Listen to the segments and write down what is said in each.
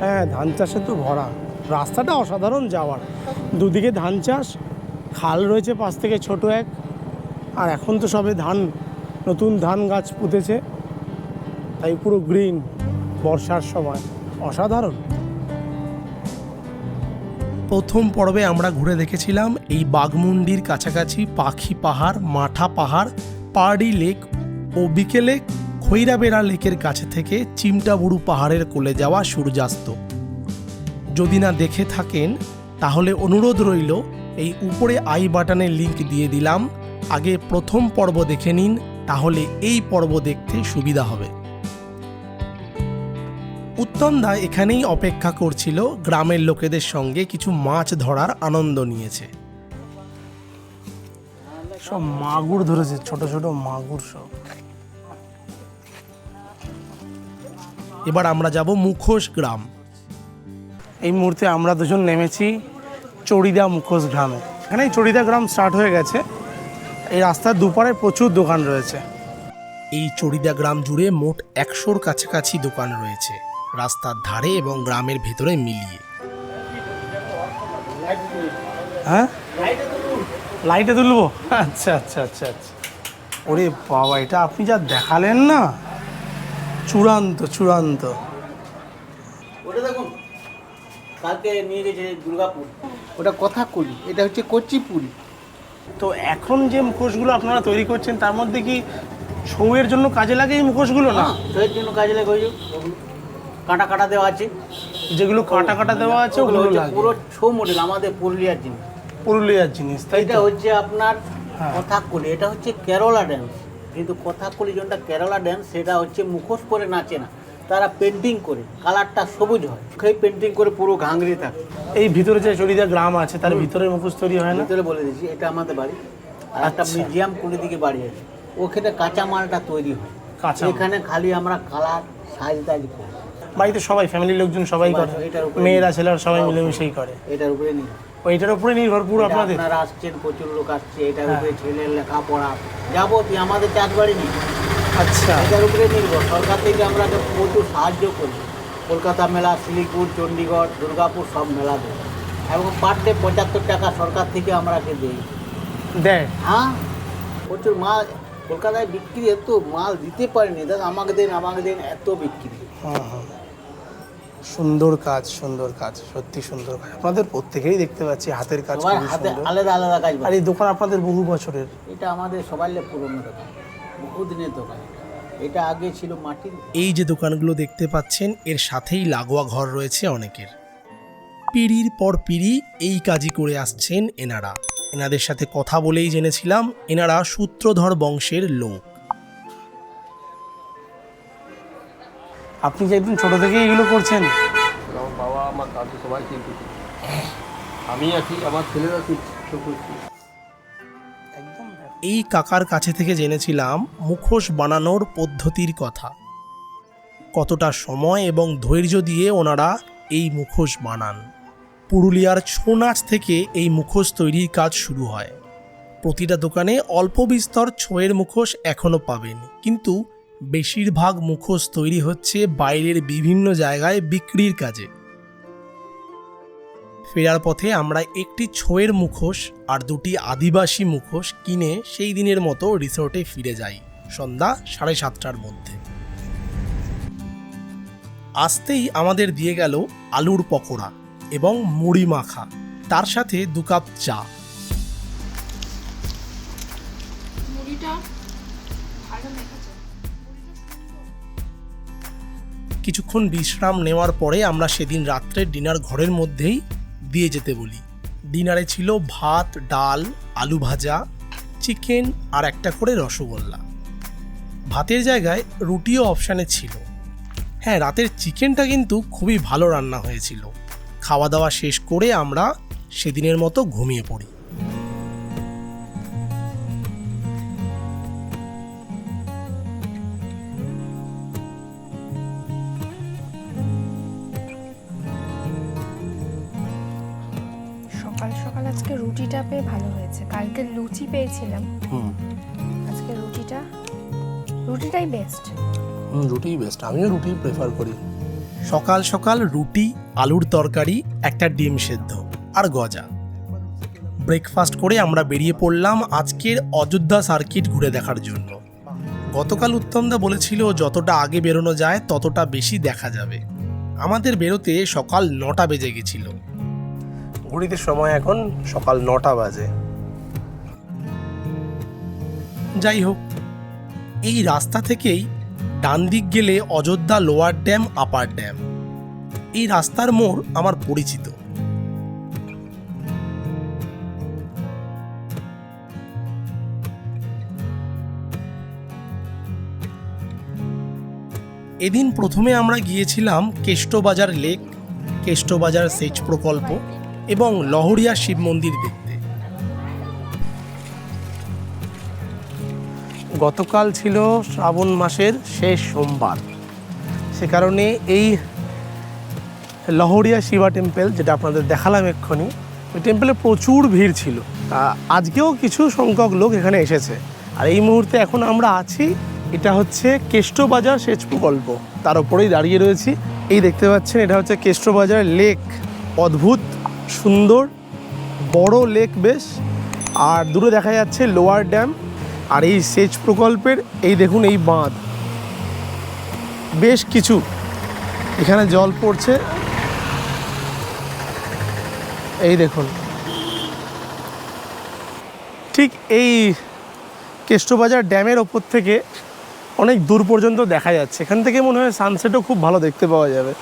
হ্যাঁ ধান চাষে তো ভরা। রাস্তাটা অসাধারণ যাওয়ার। দুদিকে ধান চাষ, খাল রয়েছে পাশ থেকে ছোট এক, আর এখন তো সবে ধান, নতুন ধান গাছ পুঁতেছে। তাই পুরো গ্রিন বর্ষার সময়। অসাধারণ। প্রথম পর্বে আমরা ঘুরে দেখেছিলাম এই বাঘমুন্ডির কাছাকাছি পাখি পাহাড়, মাঠা পাহাড়, পাহাড়ি লেক ও বিকেলে খৈরাবেড়া লেকের কাছে থেকে চিমটাবুরু পাহাড়ের কোলে যাওয়া সূর্যাস্ত। যদি না দেখে থাকেন, তাহলে অনুরোধ রইল, এই উপরে আই বাটনের লিংক দিয়ে দিলাম। আগে প্রথম পর্ব দেখে নিন, তাহলে এই পর্ব দেখতে সুবিধা হবে। উত্তমদা এখানেই অপেক্ষা করছিল, গ্রামের লোকেদের সঙ্গে কিছু মাছ ধরার আনন্দ নিয়েছে। সব মাগুর ধরেছে, ছোট ছোট মাগুর সব। এবার আমরা যাব মুখোশ গ্রাম। এই মুহূর্তে আমরা দুজন নেমেছি চড়িদা মুখোশ গ্রামে। এখানে চড়িদা গ্রাম স্টার্ট হয়ে গেছে। এই রাস্তার দুপারে প্রচুর দোকান রয়েছে। এই চড়িদা গ্রাম জুড়ে মোট একশোর কাছাকাছি দোকান রয়েছে। রাস্তার ধারে এবং গ্রামের ভেতরে মিলিয়ে। হ্যাঁ? লাইটে তুলবো? আচ্ছা আচ্ছা আচ্ছা আচ্ছা। ওরে বাবা এটা আপনি যা দেখালেন না। চূড়ান্ত চূড়ান্ত। ওটা দেখুন কালকে নিয়ে গেছে দুর্গাপুর। ওটা কথা কলি এটা হচ্ছে কচ্চিপুরি তো এখন যে মুখোশগুলো আপনারা তৈরি করছেন তার মধ্যে কি ছৌয়ের জন্য কাজে লাগে এই মুখোশগুলো না? শরীর জন্য কাজে লাগে ওই কাটা কাটা দেওয়া আছে। যেগুলো কাটা কাটা দেওয়া আছে ওগুলো পুরো ছৌ মডেল আমাদের পুরুলিয়ার জিনিস। পুরুলিয়ার জিনিস তাই এটা হচ্ছে আপনার হ্যাঁ। কথাকলি এটা হচ্ছে কেরলা ড্যান্স কিন্তু কথাকলি যেটা কেরালা ড্যান্স সেটা হচ্ছে মুখোশ করে নাচে না। তারা পেন্টিং করে কালারটা সবুজ হয়। সেই পেন্টিং করে পুরো ঘাঙরি থাকে। এই ভিতরে যে চড়িদা গ্রাম আছে তার ভিতরে মুখোশ তৈরি হয় না? ভিতরে বলে দিচ্ছি এটা আমাদের বাড়ি। আর একটা। মিউজিয়াম কুড়ি দিকে বাড়ি আছে। ওখানে কাঁচা মালটা তৈরি হয়। কাঁচা এখানে খালি আমরা কালার সাইজ টাইজ করি। বাড়িতে সবাই ফ্যামিলির লোকজন সবাই করে। মেয়েরা ছেলেরা সবাই মিলেমিশেই করে। এটার উপরে নিয়ে ওইটার উপরে নির্ভর পুরো আপনাদের। আপনারা আসছেন প্রচুর লোক আসছে এটার হ্যাঁ। উপরে ছেলের লেখাপড়া। যাবতীয় আমাদের চাষবাড়ি নেই। আচ্ছা। এটার উপরে নির্ভর। সরকার থেকে আমরা প্রচুর সাহায্য করি। কলকাতা মেলা শিলিগুড় চণ্ডীগড় দুর্গাপুর সব মেলা দেয়। এবং পার ডে পঁচাত্তর টাকা সরকার থেকে আমরাকে দিই। দেয়? হ্যাঁ? প্রচুর মাল। কলকাতায় বিক্রি এত মাল দিতে পারিনি। দেখ আমাকে দেন আমাকে দেন এত বিক্রি। হ্যাঁ হ্যাঁ। সুন্দর কাজ সুন্দর কাজ সত্যি সুন্দর কাজ। আপনাদের প্রত্যেকেই দেখতে পাচ্ছি হাতের কাজ খুবই সুন্দর। আলাদা আলাদা কাজ আর এই দোকান আপনাদের বহু বছরের। এটা আমাদের সবার লে পুরনো দোকান বহুদিনের দোকান। এটা আগে ছিল মাটির। এই যে দোকানগুলো দেখতে পাচ্ছেন এর সাথেই লাগোয়া ঘর রয়েছে অনেকের। পিড়ির পর পিড়ি এই কাজই করে আসছেন এনারা। এনাদের সাথে কথা বলেই জেনেছিলাম এনারা সূত্রধর বংশের লোক। আপনি যে একদম ছোট থেকে এগুলো করছেন। আমার বাবা আমার দাদু সবাই শিল্পী আমি আছি আমার ছেলেরা এই কাকার কাছে থেকে জেনেছিলাম মুখোশ বানানোর পদ্ধতির কথা। কতটা সময় এবং ধৈর্য দিয়ে ওনারা এই মুখোশ বানান। পুরুলিয়ার ছৌ নাচ থেকে এই মুখোশ তৈরির কাজ শুরু হয়। প্রতিটা দোকানে অল্প বিস্তর ছোঁয়ের মুখোশ এখনও পাবেন। কিন্তু বেশিরভাগ মুখোশ তৈরি হচ্ছে বাইরের বিভিন্ন জায়গায় বিক্রির কাজে। ফেরার পথে আমরা একটি ছোয়ের মুখোশ আর দুটি আদিবাসী মুখোশ কিনে সেই দিনের মতো রিসোর্টে ফিরে যাই, সন্ধ্যা সাড়ে সাতটার মধ্যে। আসতেই আমাদের দিয়ে গেল আলুর পকোড়া এবং মুড়ি মাখা, তার সাথে দু কাপ চা। মুড়িটা কিছুক্ষণ বিশ্রাম নেওয়ার পরে আমরা সেদিন রাত্রে ডিনার ঘরের মধ্যেই দিয়ে যেতে বলি। ডিনারে ছিল ভাত, ডাল, আলু ভাজা, চিকেন আর একটা করে রসগোল্লা। ভাতের জায়গায় রুটিও অপশানে ছিল। হ্যাঁ রাতের চিকেনটা কিন্তু খুবই ভালো রান্না হয়েছিল। খাওয়া দাওয়া শেষ করে আমরা সেদিনের মতো ঘুমিয়ে পড়ি। কালকে লুচি পেয়েছিলাম। আজকে রুটিটা রুটিটাই বেস্ট রুটি বেস্ট আমিও রুটি প্রেফার করি। সকাল সকাল রুটি আলুর তরকারি একটা ডিম সেদ্ধ আর গজা। ব্রেকফাস্ট করে আমরা বেরিয়ে পড়লাম আজকের অযোধ্যা সার্কিট ঘুরে দেখার জন্য। গতকাল উত্তমদা বলেছিল যতটা আগে বেরোনো যায় ততটা বেশি দেখা যাবে। আমাদের বেরোতে সকাল নটা বেজে গেছিল। ঘড়িতে সময় এখন সকাল নটা বাজে। যাই হোক, এই রাস্তা থেকেই ডান দিক গেলে Ayodhya lower dam, upper dam. এই রাস্তার মোড় আমার পরিচিত। এদিন প্রথমে আমরা গিয়েছিলাম কেষ্টবাজার লেক, কেষ্টবাজার সেচ প্রকল্প এবং লহরিয়া শিব মন্দির দেখতে। গতকাল ছিল শ্রাবণ মাসের শেষ সোমবার। সে কারণে এই লহরিয়া শিবা টেম্পল, যেটা আপনাদের দেখালাম এক্ষুনি, ওই টেম্পলে প্রচুর ভিড় ছিল। আজকেও কিছু সংখ্যক লোক এখানে এসেছে। আর এই মুহূর্তে এখন আমরা আছি, এটা হচ্ছে কেষ্টবাজার সেচ প্রকল্প। তার উপরেই দাঁড়িয়ে রয়েছি। এই দেখতে পাচ্ছেন, এটা হচ্ছে কেষ্টবাজার লেক। অদ্ভুত, সুন্দর, বড় লেক বেশ। আর দূরে দেখা যাচ্ছে লোয়ার ড্যাম। আর এই সেচ প্রকল্পের এই দেখুন এই বাঁধ। বেশ কিছু। এখানে জল পড়ছে। এই দেখুন। ঠিক এই কেষ্টবাজার ড্যামের ওপর থেকে অনেক দূর পর্যন্ত দেখা যাচ্ছে। এখান থেকে মনে হয় সানসেটও খুব ভালো দেখতে পাওয়া যাবে।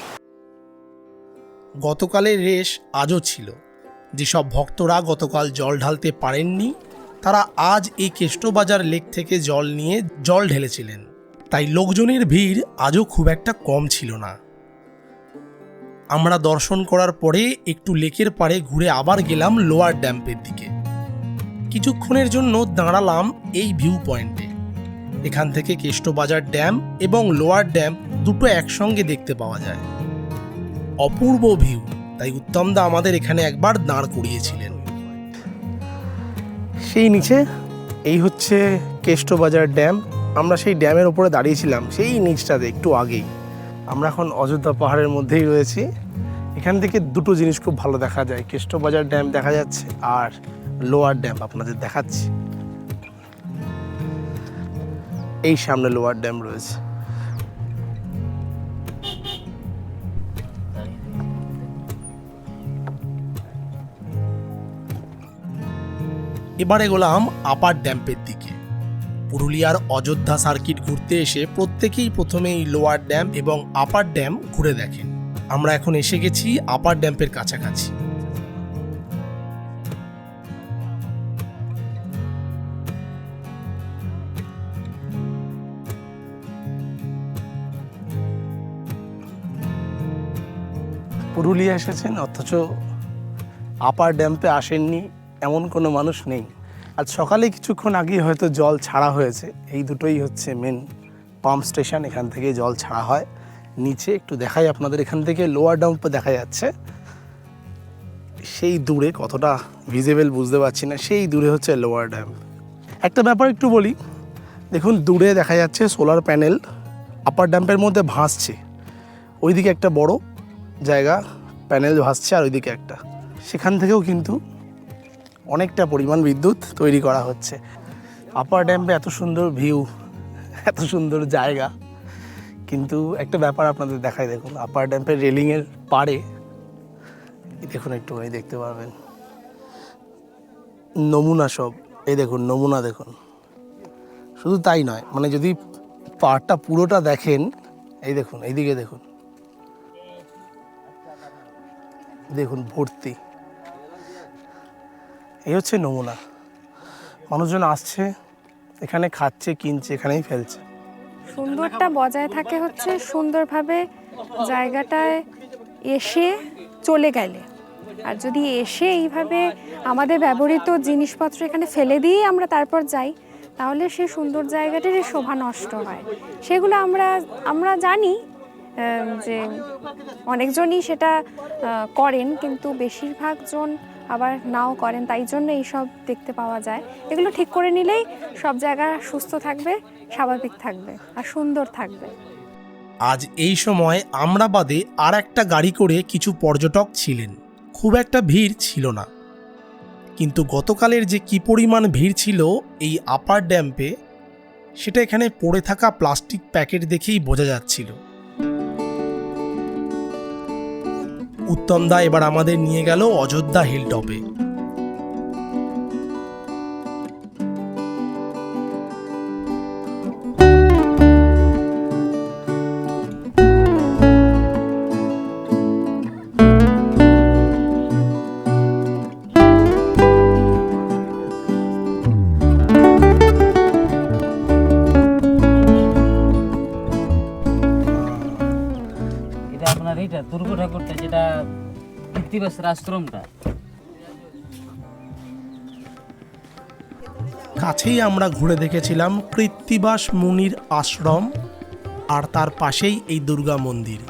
গতকালের রেশ আজও ছিল। যেসব ভক্তরা গতকাল জল ঢালতে পারেননি তারা আজ এই কেষ্টবাজার লেক থেকে জল নিয়ে জল ঢেলেছিলেন। তাই লোকজনের ভিড় আজও খুব একটা কম ছিল না। আমরা দর্শন করার পরে একটু লেকের পাড়ে ঘুরে আবার গেলাম লোয়ার ড্যাম্পের দিকে। কিছুক্ষণের জন্য দাঁড়ালাম এই ভিউ পয়েন্টে। এখান থেকে কেষ্টবাজার ড্যাম এবং লোয়ার ড্যাম দুটো একসঙ্গে দেখতে পাওয়া যায়। অপূর্ব ভিউ, তাই উত্তমদা আমাদের এখানে একবার দাঁড় করিয়েছিলেন। সেই নিচে, এই হচ্ছে কেষ্টবাজার ড্যাম। আমরা সেই ড্যামের ওপরে দাঁড়িয়েছিলাম, সেই নিচটাতে একটু আগেই। আমরা এখন অযোধ্যা পাহাড়ের মধ্যেই রয়েছি। এখান থেকে দুটো জিনিস খুব ভালো দেখা যায়, কেষ্টবাজার ড্যাম দেখা যাচ্ছে আর লোয়ার ড্যাম আপনাদের দেখাচ্ছি। এই সামনে লোয়ার ড্যাম রয়েছে। এবারে গোলাম আপার ড্যাম্পের দিকে। পুরুলিয়ার অযোধ্যা সার্কিট ঘুরতে এসে প্রত্যেকেই প্রথমে এই লোয়ার ড্যাম এবং আপার ড্যাম ঘুরে দেখেন। আমরা এখন এসে গেছি আপার ড্যাম্পের কাছাকাছি। পুরুলিয়া এসেছেন, অথচ আপার ড্যাম্পে আসেননি। এমন কোনো মানুষ নেই। আজ সকালে কিছুক্ষণ আগেই হয়তো জল ছাড়া হয়েছে। এই দুটোই হচ্ছে মেন পাম্প স্টেশন এখান থেকে জল ছাড়া হয়। নিচে একটু দেখাই আপনাদের, এখান থেকে লোয়ার ডাম্পে দেখা যাচ্ছে। সেই দূরে কতটা ভিজিবল বুঝতে পারছি না, সেই দূরে হচ্ছে লোয়ার ড্যাম একটা ব্যাপার একটু বলি, দেখুন দূরে দেখা যাচ্ছে সোলার প্যানেল আপার ড্যাম্পের মধ্যে ভাসছে। ওইদিকে একটা বড় জায়গা প্যানেল ভাসছে আর ওইদিকে একটা। সেখান থেকেও কিন্তু অনেকটা পরিমাণ বিদ্যুৎ তৈরি করা হচ্ছে। আপার ড্যাম্পে এত সুন্দর ভিউ এত সুন্দর জায়গা। কিন্তু একটা ব্যাপার আপনাদের দেখাই, দেখুন আপার ড্যাম্পের রেলিংয়ের পাড়ে, দেখুন একটু, এই দেখতে পারবেন। নমুনা সব, এই দেখুন, নমুনা দেখুন। শুধু তাই নয় মানে যদি পাড়টা পুরোটা দেখেন, এই দেখুন, এইদিকে দেখুন। দেখুন, ভর্তি। এই হচ্ছে নমুনা। মানুষজন আসছে, এখানে খাচ্ছে, কিনছে, এখানেই ফেলছে। সুন্দরটা বজায় থাকে হচ্ছে সুন্দরভাবে জায়গাটায় এসে চলে গেলে। আর যদি এসে এইভাবে আমাদের ব্যবহৃত জিনিসপত্র এখানে ফেলে দিয়েই আমরা তারপর যাই, তাহলে সেই সুন্দর জায়গাটির শোভা নষ্ট হয়। সেগুলো আমরা আমরা জানি যে অনেকজনই সেটা করেন, কিন্তু বেশিরভাগ জন আবার নাও করেন, তাই জন্য এইসব দেখতে পাওয়া যায়। এগুলো ঠিক করে নিলেই সব জায়গা সুস্থ থাকবে, স্বাভাবিক থাকবে আর সুন্দর থাকবে। আজ এই সময় আমরা বাদে আর একটা গাড়ি করে কিছু পর্যটক ছিলেন। খুব একটা ভিড় ছিল না। কিন্তু গতকালের যে কি পরিমাণ ভিড় ছিল এই আপার ড্যাম্পে সেটা এখানে পড়ে থাকা প্লাস্টিক প্যাকেট দেখেই বোঝা যাচ্ছিল। উত্তম দা এবার আমাদের নিয়ে গেল অযোধ্যা হিল টপে কৃত্তিবাসের আশ্রমটা কাছেই আমরা ঘুরে দেখেছিলাম কৃত্তিবাস মুনির আশ্রম আর তার পাশেই এই দুর্গা মন্দির।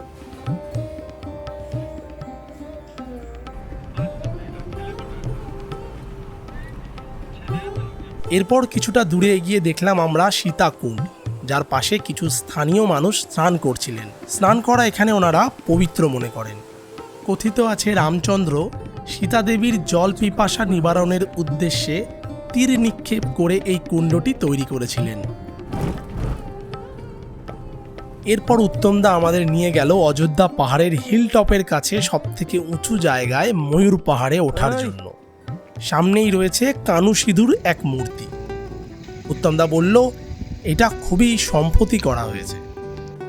এরপর কিছুটা দূরে এগিয়ে দেখলাম আমরা সীতাকুণ্ড, যার পাশে কিছু স্থানীয় মানুষ স্নান করছিলেন। স্নান করা এখানে ওনারা পবিত্র মনে করেন। কথিত আছে রামচন্দ্র সীতাদেবীর জল পিপাসা নিবারণের উদ্দেশ্যে তীর নিক্ষেপ করে এই কুণ্ডটি তৈরি করেছিলেন। এরপর উত্তমদা আমাদের নিয়ে গেল অযোধ্যা পাহাড়ের হিল টপের কাছে সবথেকে উঁচু জায়গায় ময়ূর পাহাড়ে ওঠার জন্য। সামনেই রয়েছে কানু সিধুর এক মূর্তি। উত্তমদা বলল এটা খুবই সম্পত্তি করা হয়েছে।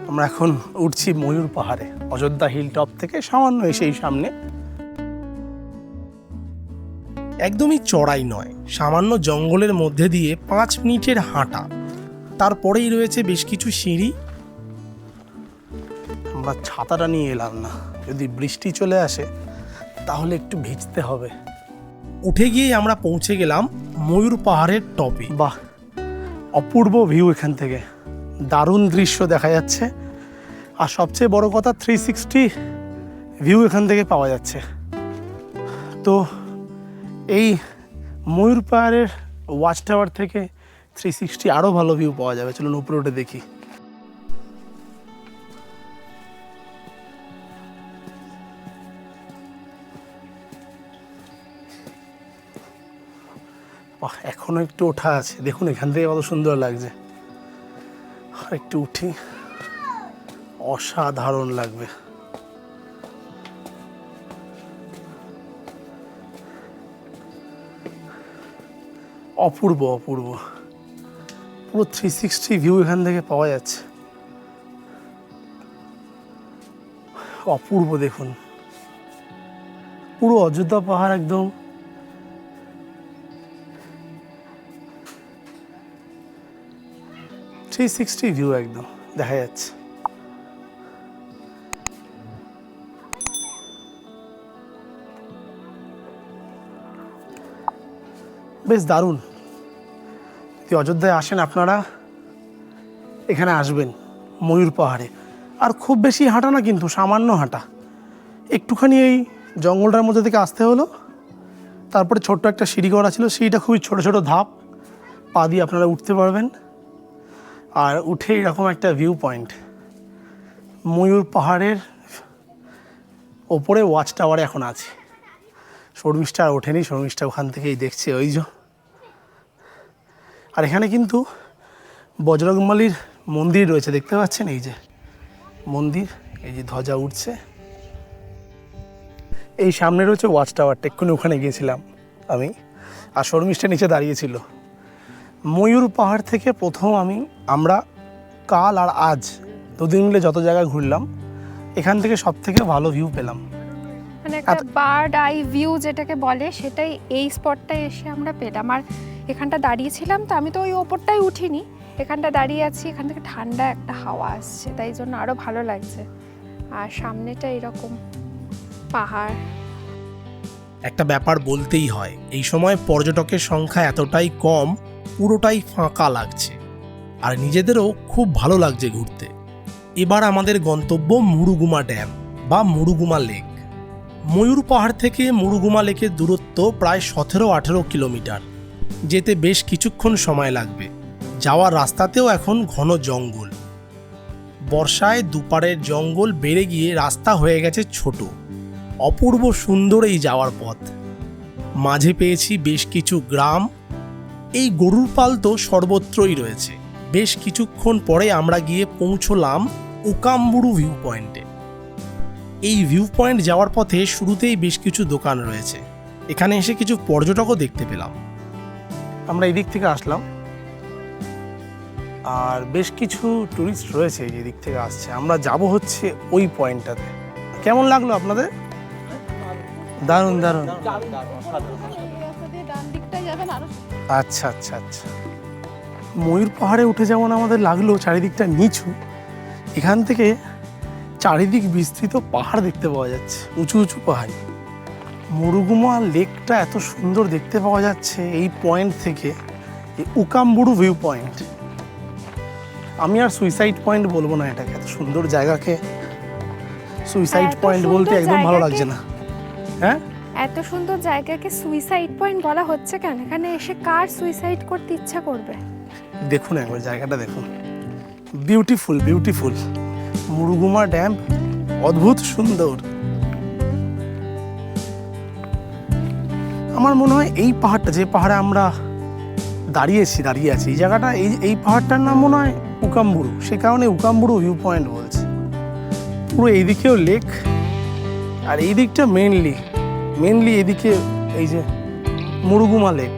আমরা এখন উঠছি ময়ূর পাহাড়ে, অযোধ্যা হিল টপ থেকে সামান্য এসেই সামনে। একদমই চড়াই নয়, সামান্য জঙ্গলের মধ্যে দিয়ে পাঁচ মিনিটের হাঁটা। তারপরেই রয়েছে বেশ কিছু সিঁড়ি। আমরা ছাতাটা নিয়ে এলাম না, যদি বৃষ্টি চলে আসে, তাহলে একটু ভিজতে হবে। উঠে গিয়ে আমরা পৌঁছে গেলাম ময়ূর পাহাড়ের টপে বাহ, অপূর্ব ভিউ এখান থেকে। দারুণ দৃশ্য দেখা যাচ্ছে। আর সবচেয়ে বড় কথা থ্রি সিক্সটি ভিউ এখান থেকে পাওয়া যাচ্ছে। তো এই ময়ূর পাহাড়ের ওয়াচ টাওয়ার থেকে থ্রি সিক্সটি আরও ভালো ভিউ পাওয়া যাবে। চলুন উপরে উঠে দেখি। বাহ, এখনও একটু ওঠা আছে। দেখুন, এখান থেকে কত সুন্দর লাগছে। আর একটু উঠি। অসাধারণ লাগবে। অপূর্ব অপূর্ব। পুরো থ্রি সিক্সটি ভিউ এখান থেকে পাওয়া যাচ্ছে। অপূর্ব দেখুন। পুরো অযোধ্যা পাহাড় একদম থ্রি সিক্সটি ভিউ একদম, দেখা যাচ্ছে। বেশ দারুণ। যদি অযোধ্যায় আসেন আপনারা, এখানে আসবেন, ময়ূর পাহাড়ে। আর খুব বেশি হাঁটা না কিন্তু, সামান্য হাঁটা। একটুখানি এই জঙ্গলটার মধ্যে থেকে আসতে হলো। তারপরে ছোট্ট একটা সিঁড়ি করা ছিল সিঁড়িটা খুবই ছোট ছোট ধাপ। পা দিয়ে আপনারা উঠতে পারবেন। আর উঠে এরকম একটা ভিউ পয়েন্ট ময়ূর পাহাড়ের ওপরে ওয়াচ টাওয়ারে এখন আছে। শর্মিষ্ঠা আর ওঠেনি, শর্মিষ্ঠা ওখান থেকেই দেখছে ওই যে। আর এখানে কিন্তু বজরংবলীর মন্দির রয়েছে, দেখতে পাচ্ছেন? এই যে মন্দির, এই যে ধ্বজা উঠছে। এই সামনে রয়েছে ওয়াচ টাওয়ারটা এক্ষুনি ওখানে গিয়েছিলাম আমি। আর শর্মিষ্ঠা নিচে দাঁড়িয়েছিল ময়ূর পাহাড় থেকে প্রথম আমি আমরা কাল আর আজ দুদিন মিলে যত জায়গায় ঘুরলাম এখান থেকে সব থেকে ভালো ভিউ পেলাম। মানে একটা বার্ড আই ভিউ যেটাকে বলে সেটাই এই স্পটটায় এসে আমরা পেলাম। আর এখানটা দাঁড়িয়েছিলাম তো আমি তো ওই ওপরটাই উঠিনি। এখানটা দাঁড়িয়ে আছি এখান থেকে ঠান্ডা একটা হাওয়া আসছে তাই জন্য আরও ভালো লাগছে। আর সামনেটা এরকম পাহাড়। একটা ব্যাপার বলতেই হয় এই সময় পর্যটকের সংখ্যা এতটাই কম পুরোটাই ফাঁকা লাগছে। আর নিজেদেরও খুব ভালো লাগছে ঘুরতে। এবার আমাদের গন্তব্য মুরুগুমা ড্যাম বা মুরুগুমা লেক। ময়ূর পাহাড় থেকে মুরুগুমা লেকের দূরত্ব প্রায় সতেরো আঠেরো কিলোমিটার। যেতে বেশ কিছুক্ষণ সময় লাগবে। যাওয়ার রাস্তাতেও এখন ঘন জঙ্গল। বর্ষায় দুপারের জঙ্গল বেড়ে গিয়ে রাস্তা হয়ে গেছে ছোট। অপূর্ব সুন্দর এই যাওয়ার পথ। মাঝে পেয়েছি বেশ কিছু গ্রাম এই গরুর পাল তো সর্বত্রই রয়েছে। বেশ কিছুক্ষণ পরে আমরা গিয়ে পৌঁছলাম উকাম্বুরু ভিউ পয়েন্টে এই ভিউ পয়েন্ট যাওয়ার পথে শুরুতেই বেশ কিছু দোকান রয়েছে। এখানে এসে কিছু পর্যটকও দেখতে পেলাম। আমরা এদিক থেকে আসলাম। আর বেশ কিছু টুরিস্ট রয়েছে এই দিক থেকে আসছে। আমরা যাব হচ্ছে ওই পয়েন্টটাতে কেমন লাগল আপনাদের? দারুণ। দারুণ আচ্ছা আচ্ছা আচ্ছা। ময়ূর পাহাড়ে উঠে যেমন আমাদের লাগল চারিদিকটা নিচু এখান থেকে চারিদিক বিস্তৃত পাহাড় দেখতে পাওয়া যাচ্ছে উঁচু উঁচু পাহাড়। মরুগুমা লেকটা এত সুন্দর দেখতে পাওয়া যাচ্ছে এই পয়েন্ট থেকে উকাম্বুরু ভিউ পয়েন্ট আমি আর সুইসাইড পয়েন্ট বলব না এটাকে এত সুন্দর জায়গাকে। সুইসাইড পয়েন্ট বলতে একদম ভালো লাগছে না। হ্যাঁ? এত সুন্দর জায়গাকে সুইসাইড পয়েন্ট বলা হচ্ছে কেন? এখানে এসে কার সুইসাইড করতে ইচ্ছা করবে? দেখুন একবার জায়গাটা দেখুন। বিউটিফুল বিউটিফুল মুরুগুমা ড্যাম, অদ্ভুত সুন্দর। আমার মনে হয় এই পাহাড়টা, যে পাহাড়ে আমরা দাঁড়িয়েছি, দাঁড়িয়ে আছি, এই জায়গাটা, এই এই পাহাড়টার নাম মনে হয় উকাম্বুরু। সে কারণে উকাম্বুরু ভিউ পয়েন্ট বলছে। পুরো এইদিকেও লেক আর এই দিকটা মেনলি মেনলি এদিকে এই যে মুরুগুমা লেক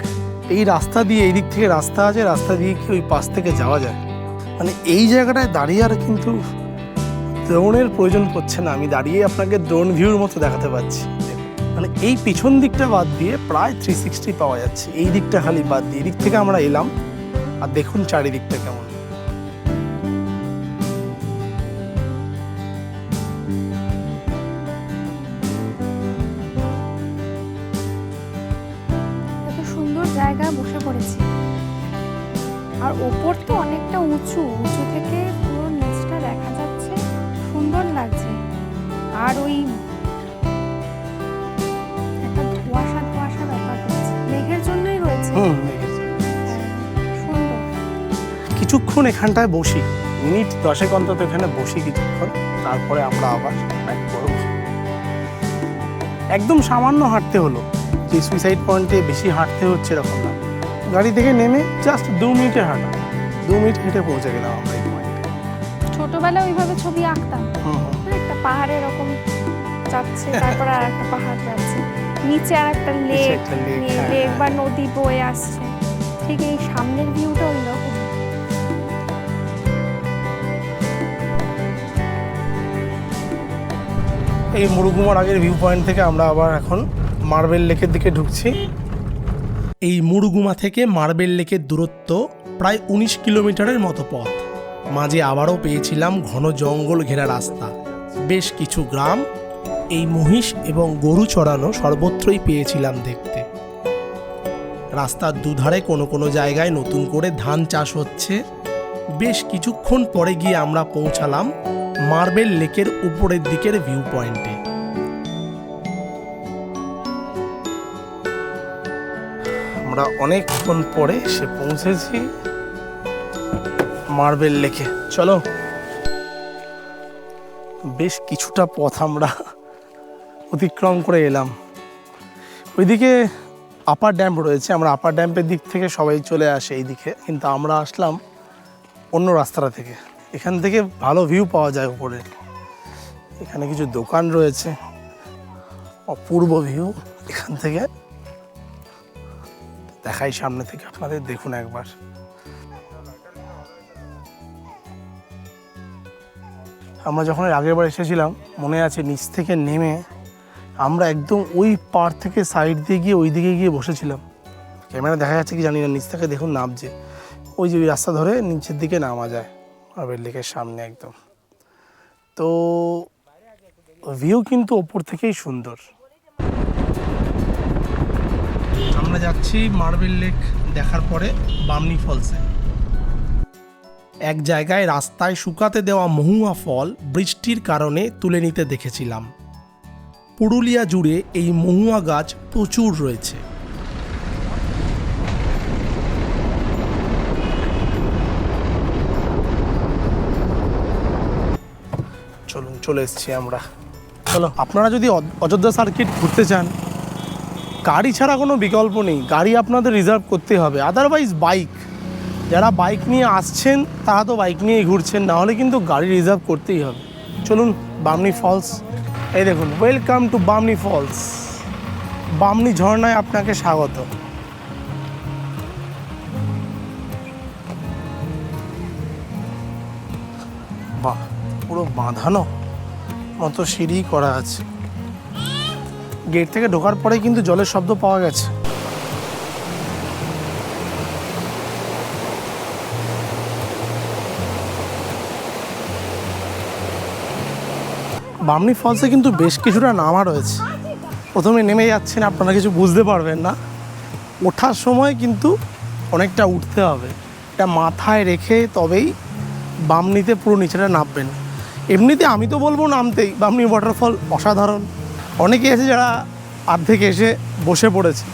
এই রাস্তা দিয়ে এই দিক থেকে রাস্তা আছে, রাস্তা দিয়ে কি ওই পাশ থেকে যাওয়া যায়? মানে এই জায়গাটায় দাঁড়িয়ে আর কিন্তু ড্রোনের প্রয়োজন পড়ছে না। আমি দাঁড়িয়ে আপনাকে ড্রোন ভিউর মতো দেখাতে পাচ্ছি। মানে এই পিছন দিকটা বাদ দিয়ে প্রায় থ্রি সিক্সটি পাওয়া যাচ্ছে। এই দিকটা খালি বাদ দিয়ে এদিক থেকে আমরা এলাম। আর দেখুন চারিদিকটা কেমন। কিছুক্ষণ এখানটায় বসি। মিনিট দশেক অন্তত এখানে বসি কিছুক্ষণ তারপরে আমরা আবার ব্যাক করব। একদম সামান্য হাঁটতে হলো। যে সুইসাইড পয়েন্টে বেশি হাঁটতে হচ্ছে এরকম না। গাড়ি থেকে নেমে জাস্ট দু মিনিটে হাঁটা। দু মিনিট হেঁটে পৌঁছে গেলাম আমরা এই পয়েন্টে ছোটবেলায় ওইভাবে ছবি আঁকতাম। একটা পাহাড় এরকম যাচ্ছে তারপর আর একটা পাহাড় যাচ্ছে। নিচে আর একটা লেক lake, হ্যাঁ, লেক হ্যাঁ। বা নদী বয়ে আসছে। ঠিক এই সামনের ভিউটা ওই এই মুরুগুমার আগের ভিউ পয়েন্ট থেকে আমরা আবার এখন মার্বেল লেকের দিকে ঢুকছি। এই মুরুগুমা থেকে মার্বেল লেকের দূরত্ব প্রায় উনিশ কিলোমিটারের মতো পথ। মাঝে আবারও পেয়েছিলাম ঘন জঙ্গল ঘেরা রাস্তা। বেশ কিছু গ্রাম এই মহিষ এবং গরু চড়ানো সর্বত্রই পেয়েছিলাম দেখতে। রাস্তার দুধারে কোনো কোনো জায়গায় নতুন করে ধান চাষ হচ্ছে। বেশ কিছুক্ষণ পরে গিয়ে আমরা পৌঁছালাম মার্বেল লেকের উপরের দিকের ভিউ পয়েন্টে। আমরা অনেকক্ষণ পরে এসে পৌঁছেছি মার্বেল লেকে। চলো। বেশ কিছুটা পথ আমরা অতিক্রম করে এলাম। ওইদিকে আপার ড্যাম রয়েছে, আমরা আপার ড্যাম্পের দিক থেকে সবাই চলে আসে এইদিকে, কিন্তু আমরা আসলাম অন্য রাস্তাটা থেকে। এখান থেকে ভালো ভিউ পাওয়া যায় উপরে। এখানে কিছু দোকান রয়েছে, অপূর্ব ভিউ এখান থেকে দেখাই সামনে থেকে আপনাদের, দেখুন একবার। আমরা যখন আগের বার এসেছিলাম, মনে আছে নিচ থেকে নেমে আমরা একদম ওই পার থেকে সাইড দিয়ে গিয়ে ওই দিকে গিয়ে বসেছিলাম। ক্যামেরা দেখা যাচ্ছে কি জানি না, নিচ থেকে দেখুন নামছে। ওই যে ওই রাস্তা ধরে নিচের দিকে নামা যায় মার্বেল লেকের সামনে একদম। তো ভিউ কিন্তু ওপর থেকেই সুন্দর। আমরা যাচ্ছি মার্বেল লেক দেখার পরে বামনি ফলসে এক জায়গায় রাস্তায় শুকাতে দেওয়া মহুয়া ফল বৃষ্টির কারণে তুলে নিতে দেখেছিলাম। পুরুলিয়া জুড়ে এই মহুয়া গাছ প্রচুর রয়েছে। চলুন, চলে এসেছি আমরা। চলো, আপনারা যদি অযোধ্যা সার্কিট ঘুরতে চান, গাড়ি ছাড়া কোনো বিকল্প নেই। গাড়ি আপনাদের রিজার্ভ করতে হবে। আদারওয়াইজ বাইক যারা বাইক নিয়ে আসছেন, তারা তো বাইক নিয়েই ঘুরছেন, না হলে কিন্তু গাড়ি রিজার্ভ করতেই হবে। চলুন, বামনি ফলস এই দেখুন welcome to Bamni falls Bamni ঝর্ণায় আপনাকে স্বাগত। বাহ, পুরো বাঁধানো মতো সিঁড়ি করা আছে। গেট থেকে ঢোকার পরে কিন্তু জলের শব্দ পাওয়া গেছে। বামনি ফলসে কিন্তু বেশ কিছুটা নামা রয়েছে। প্রথমে নেমে যাচ্ছেন, আপনারা কিছু বুঝতে পারবেন না। ওঠার সময় কিন্তু অনেকটা উঠতে হবে। এটা মাথায় রেখে তবেই বামনিতে পুরো নিচেটা নামবেন। এমনিতে আমি তো বলব নামতেই, বামনি ওয়াটারফল অসাধারণ। অনেকে আছে যারা অর্ধেক এসে বসে পড়েছে।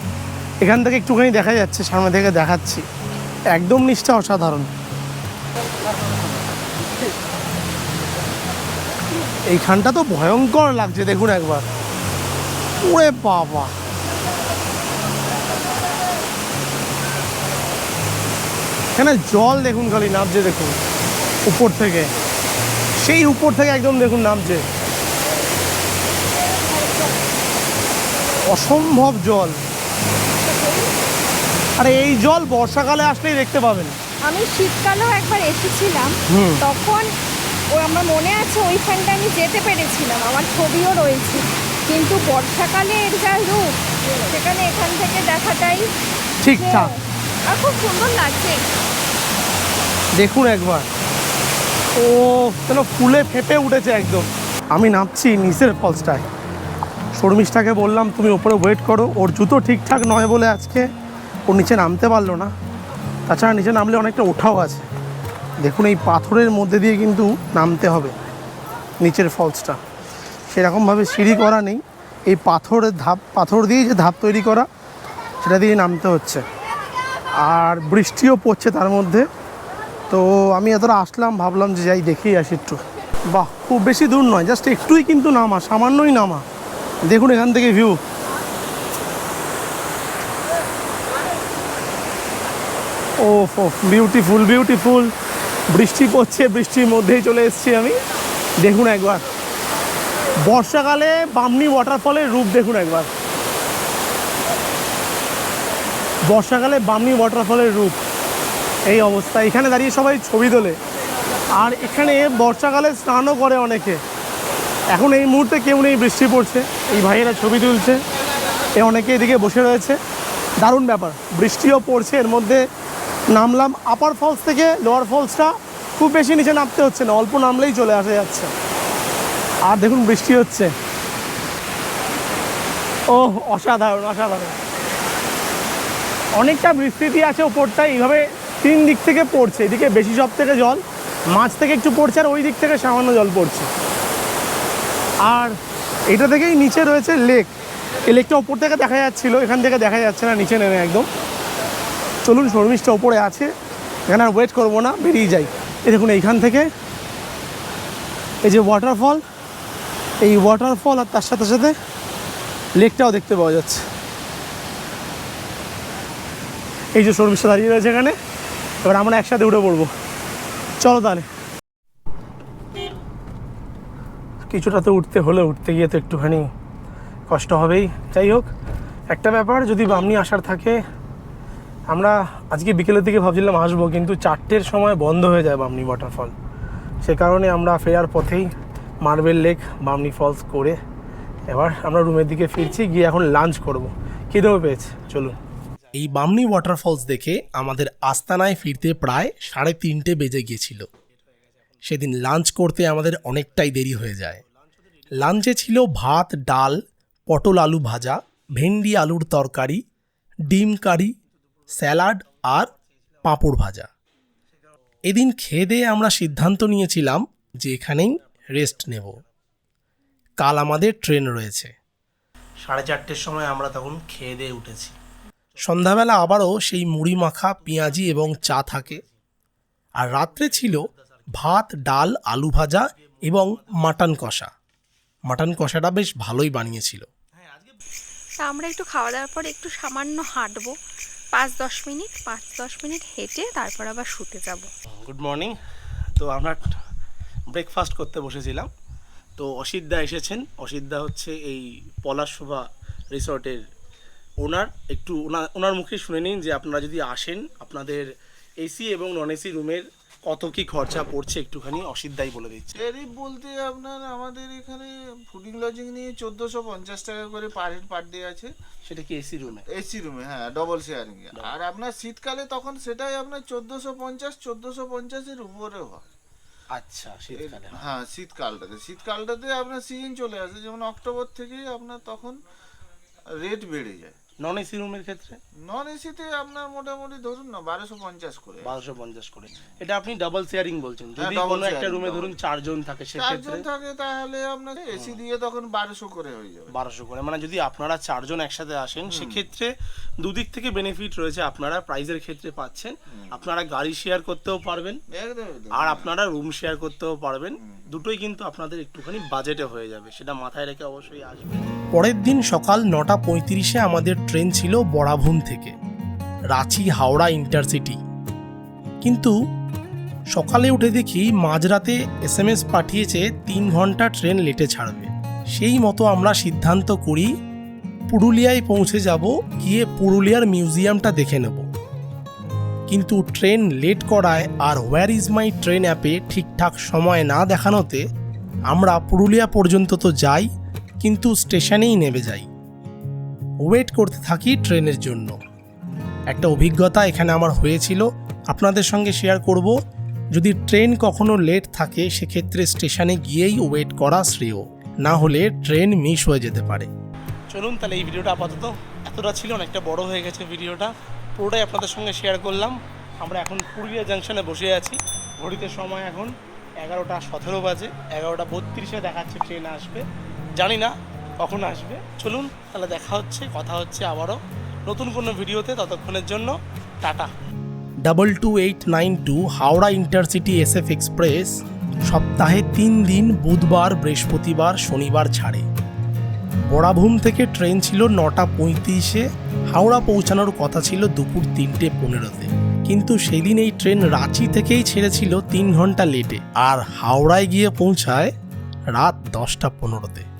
এখান থেকে একটুখানি দেখা যাচ্ছে, সামনে থেকে দেখাচ্ছি। একদম নিচটা অসাধারণ। এইখানটা তো ভয়ঙ্কর লাগছে দেখুন একবার। ওরে বাবা। এখানে জল দেখুন খালি নামছে দেখুন উপর থেকে। সেই উপর থেকে একদম দেখুন নামছে। অসম্ভব জল। আরে এই জল বর্ষাকালে আসলেই দেখতে পাবেন। আমি শীতকালেও একবার এসেছিলাম। তখন ও আমার মনে আছে ওইখানটা আমি যেতে পেরেছিলাম আমার ছবিও রয়েছে। কিন্তু বর্ষাকালে এর যা রূপ সেখানে এখান থেকে দেখাটাই ঠিকঠাক আর খুব সুন্দর লাগছে। দেখুন একবার। ও যেন ফুলে ফেপে উঠেছে একদম। আমি নামছি নিচের ফলসটায়। শর্মিষ্ঠাকে বললাম তুমি ওপরে ওয়েট করো। ওর জুতো ঠিকঠাক নয় বলে আজকে। ও নিচে নামতে পারল না। তাছাড়া নিচে নামলে অনেকটা ওঠাও আছে। দেখুন, এই পাথরের মধ্যে দিয়ে কিন্তু নামতে হবে নিচের ফলসটা। সেরকমভাবে সিঁড়ি করা নেই। এই পাথরের ধাপ, পাথর দিয়ে যে ধাপ তৈরি করা, সেটা দিয়ে নামতে হচ্ছে। আর বৃষ্টিও পড়ছে তার মধ্যে। তো আমি এতটা আসলাম, ভাবলাম যে যাই দেখেই আসি একটু। বাহ, খুব বেশি দূর নয়, জাস্ট একটুই কিন্তু নামা, সামান্যই নামা। দেখুন এখান থেকে ভিউ ও বিউটিফুল বিউটিফুল বৃষ্টি পড়ছে, বৃষ্টির মধ্যেই চলে এসেছি আমি। দেখুন একবার। বর্ষাকালে বামনি ওয়াটারফলের রূপ দেখুন একবার। বর্ষাকালে বামনি ওয়াটারফলের রূপ। এই অবস্থা। এখানে দাঁড়িয়ে সবাই ছবি তোলে। আর এখানে বর্ষাকালে স্নানও করে অনেকে। এখন এই মুহূর্তে কেউ নেই, বৃষ্টি পড়ছে। এই ভাইয়েরা ছবি তুলছে। এ অনেকে এদিকে বসে রয়েছে। দারুণ ব্যাপার। বৃষ্টিও পড়ছে। এর মধ্যে নামলাম আপার ফলস থেকে লোয়ার ফলসটা খুব বেশি নিচে নামতে হচ্ছে না, অল্প নামলেই চলে আসা যাচ্ছে। আর দেখুন বৃষ্টি হচ্ছে। ও অসাধারণ অসাধারণ। অনেকটা বিস্তৃতি আছে ওপরটায় এইভাবে তিন দিক থেকে পড়ছে, এদিকে বেশি সব থেকে জল মাছ থেকে একটু পড়ছে, আর ওই দিক থেকে সামান্য জল পড়ছে। আর এটা থেকেই নিচে রয়েছে লেক এই লেকটা ওপর থেকে দেখা যাচ্ছিল, এখান থেকে দেখা যাচ্ছে না, নিচে নেমে একদম। চলুন শর্মিষ্ঠা ওপরে আছে, এখানে আর ওয়েট করব না, বেরিয়ে যাই। এই দেখুন এইখান থেকে, এই যে ওয়াটারফল এই ওয়াটারফল আর তার সাথে সাথে লেকটাও দেখতে পাওয়া যাচ্ছে। এই যে শর্মিষ্ঠা দাঁড়িয়ে রয়েছে এখানে, এবার আমরা একসাথে উঠে পড়ব। চলো তাহলে। কিছুটা তো উঠতে হলে, উঠতে গিয়ে তো একটুখানি কষ্ট হবেই। যাই হোক, একটা ব্যাপার, যদি বামনি আসার থাকে আমরা আজকে বিকেলের দিকে ভাবছিলাম আসব, কিন্তু চারটের সময় বন্ধ হয়ে যায় বামনি ওয়াটারফল সে কারণে আমরা ফেরার পথেই মার্বেল লেক বামনি ফলস করে এবার আমরা রুমের দিকে ফিরছি, গিয়ে এখন লাঞ্চ করব। খিদেও পেয়েছে? চলুন। এই বামনি ওয়াটারফলস দেখে আমাদের আস্তানায় ফিরতে প্রায় সাড়ে তিনটে বেজে গিয়েছিল। সেদিন লাঞ্চ করতে আমাদের অনেকটাই দেরি হয়ে যায়। লাঞ্চে ছিল ভাত, ডাল, পটল আলু ভাজা, ভেন্ডি আলুর তরকারি, ডিম কারি স্যালাড আর পাঁপড় ভাজা। এদিন খেয়ে দিয়ে আমরা সিদ্ধান্ত নিয়েছিলাম যে এখানেই রেস্ট নেব। কাল আমাদের ট্রেন রয়েছে। সাড়ে চারটের সময় আমরা তখন খেয়ে দিয়ে উঠেছি। সন্ধ্যাবেলা আবারও সেই মুড়ি মাখা পেঁয়াজি এবং চা থাকে। আর রাত্রে ছিল ভাত ডাল আলু ভাজা এবং মাটন কষা। মাটন কষাটা বেশ ভালোই বানিয়েছিল। তা আমরা একটু খাওয়া দাওয়ার পর একটু সামান্য হাঁটবো। পাঁচ দশ মিনিট পাঁচ দশ মিনিট হেঁটে তারপর আবার শুতে যাব। গুড মর্নিং তো আমরা ব্রেকফাস্ট করতে বসেছিলাম। তো অসিদ্ধা এসেছেন। অসিদ্ধা হচ্ছে এই পলাশোভা রিসর্টের ওনার। একটু ওনার ওনার মুখে শুনে নিন যে আপনারা যদি আসেন, আপনাদের এসি এবং নন এসি রুমের কত কি খরচা পড়ছে একটুখানি অসিতদাই বলে দিচ্ছে। ট্যারিফ বলতে আপনার আমাদের এখানে ফুডিং লজিং নিয়ে চোদ্দোশো পঞ্চাশ টাকা করে পার হেড পার ডে আছে। সেটা কি এসি রুমে এসি রুমে হ্যাঁ ডবল শেয়ারিং আর আপনার শীতকালে তখন সেটাই আপনার চোদ্দোশো পঞ্চাশ চোদ্দোশো পঞ্চাশের উপরেও হয়। আচ্ছা শীতকালে। হ্যাঁ শীতকালটাতে। শীতকালটাতে আপনার সিজন চলে আসে যেমন অক্টোবর থেকেই আপনার তখন রেট বেড়ে যায়। নন এসি রুমের ক্ষেত্রে? নন এসিতে আপনার মোটামুটি ধরুন না বারোশো পঞ্চাশ করে। বারোশো পঞ্চাশ করে। এটা আপনি ডাবল শেয়ারিং বলছেন। যদি হ্যাঁ, কোনো একটা রুমে ধরুন চারজন থাকে সেক্ষেত্রে? চারজন থাকে তাহলে আপনার এসি দিয়ে তখন বারোশো করে হয়ে যাবে। বারোশো করে। মানে যদি আপনারা চারজন একসাথে আসেন সেক্ষেত্রে দুদিক থেকে বেনিফিট রয়েছে। আপনারা প্রাইজের ক্ষেত্রে পাচ্ছেন। আপনারা গাড়ি শেয়ার করতেও পারবেন। আর আপনারা রুম শেয়ার করতেও পারবেন। দুটোই কিন্তু আপনাদের একটুখানি বাজেটে হয়ে যাবে, সেটা মাথায় রেখে অবশ্যই আসবে পরের দিন সকাল নটা পঁয়ত্রিশে আমাদের ট্রেন ছিল বরাভূম থেকে, রাঁচি হাওড়া ইন্টারসিটি। কিন্তু সকালে উঠে দেখি মাঝরাতে এস এম এস পাঠিয়েছে তিন ঘণ্টা ট্রেন লেটে ছাড়বে। সেই মতো আমরা সিদ্ধান্ত করি, পুরুলিয়ায় পৌঁছে যাব, গিয়ে পুরুলিয়ার মিউজিয়ামটা দেখে নেব। কিন্তু ট্রেন লেট করায় আর হোয়ার ইজ মাই ট্রেন অ্যাপে ঠিকঠাক সময় না দেখানোতে আমরা পুরুলিয়া পর্যন্ত তো যাই, কিন্তু স্টেশনেই নেমে যাই। ওয়েট করতে থাকি ট্রেনের জন্য। একটা অভিজ্ঞতা এখানে আমার হয়েছিল, আপনাদের সঙ্গে শেয়ার করব। যদি ট্রেন কখনো লেট থাকে, সেক্ষেত্রে স্টেশনে গিয়েই ওয়েট করা শ্রেয়। না হলে ট্রেন মিস হয়ে যেতে পারে। চলুন তাহলে এই ভিডিওটা আপাতত, এতটা ছিল অনেকটা বড় হয়ে গেছে ভিডিওটা। পুরোটাই আপনাদের সঙ্গে শেয়ার করলাম। আমরা এখন পুরুলিয়া জাংশনে বসে আছি। ঘড়িতে সময় এখন এগারোটা সতেরো বাজে। এগারোটা বত্রিশে দেখাচ্ছে ট্রেন আসবে। জানি না কখন আসবে। চলুন তাহলে দেখা হচ্ছে, কথা হচ্ছে আবারও নতুন কোনো ভিডিওতে। ততক্ষণের জন্য tata. Double two eight nine two Howrah intercity S F express সপ্তাহে তিন দিন, বুধবার, বৃহস্পতিবার, শনিবার ছাড়ে। বড়াভূম থেকে ট্রেন ছিল নটা পঁয়ত্রিশে। হাওড়া পৌঁছানোর কথা ছিল দুপুর তিনটে পনেরোতে। কিন্তু সেদিন এই ট্রেন রাঁচি থেকেই ছেড়েছিল তিন ঘণ্টা লেটে। আর হাওড়ায় গিয়ে পৌঁছায় রাত দশটা পনেরোতে।